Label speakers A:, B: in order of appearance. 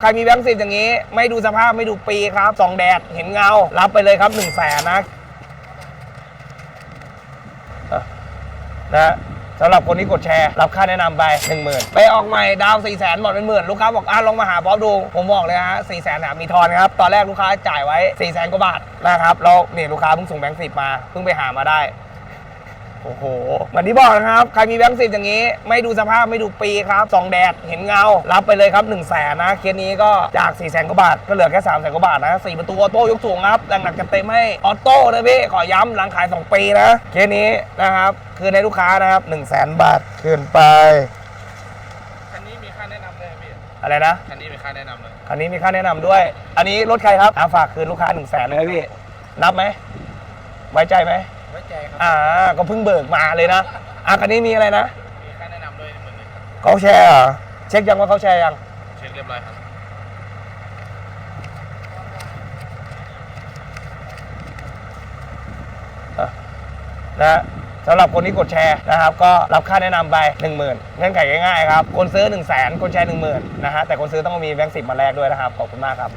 A: ใครมีแบงค์สิบอย่างนี้ ไม่ดูสภาพไม่ดูปีครับสองแดดเห็นเงา รับไปเลยครับหนึ่งแสนนะนะสำหรับคนที่กดแชร์ รับค่าแนะนำไปหนึ่งหมื่นไปออกใหม่ดาวสี่แสนหมดเป็นหมื่นลูกค้าบอกอะลองมาหาป๊อปดู ผมบอกเลยฮะสี่แสนมีทอนครับ ตอนแรกลูกค้าจ่ายไว้สี่แสนกว่าบาทนะครับแล้วนี่ลูกค้าเพิ่งส่งแบงค์สิบมาเพิ่งไปหามาได้ โอ้โหเหมือนที่บอกนะครับ ใครมีแบงค์สิบอย่างนี้ ไม่ดูสภาพไม่ดูปีครับส่องแดดเห็นเงา รับไปเลยครับ1นึ่งแสนนะเคสนี้ก็จาก4ี่แสนกว่าบาท ก็เหลือแค่3ามแสนกว่าบาทนะสี่ประตูออโต้ยกสูงครับแรงหนักจะเต็มให้ออโต้นะพี่ ขอย้ำหลังขาย 2 ปีนะ เคสนี้นะครับคือในลูกค้านะครับ1นึ่งแสนบาทขึ้นไป
B: คันนี้มีค่าแนะนำด้วยพี่
A: อะไรนะ
B: คันนี้มีค่าแนะนำเลย
A: คันนี้มีค่าแนะนำด้วย อันนี้รถใครครับอะฝากคืนลูกค้า1นึ่งแสนเลยพี่นับไหมไว้ใจไหม
B: ไว้ใจครับ
A: อ่า ก็เพิ่งเบิกมาเลยนะอะคันนี้มีอะไรนะ
B: มีค่าแนะนำด้วยเหมือนเลยครับ
A: เขาแชร์เหรอเช็คยังว่าเขาแชร์ยัง
B: เช็คเรียบร้อยครับ
A: นะสำหรับคนที่กดแชร์นะครับก็รับค่าแนะนำไป 1 0,000เงื่อนไขง่ายๆครับ คนซื้อ 1 0 0 0 0แสนคนแชร์ 1 0,000นะฮะแต่คนซื้อต้องมีแบงค์สิบมาแลกด้วยนะครับ ขอบคุณมากครับ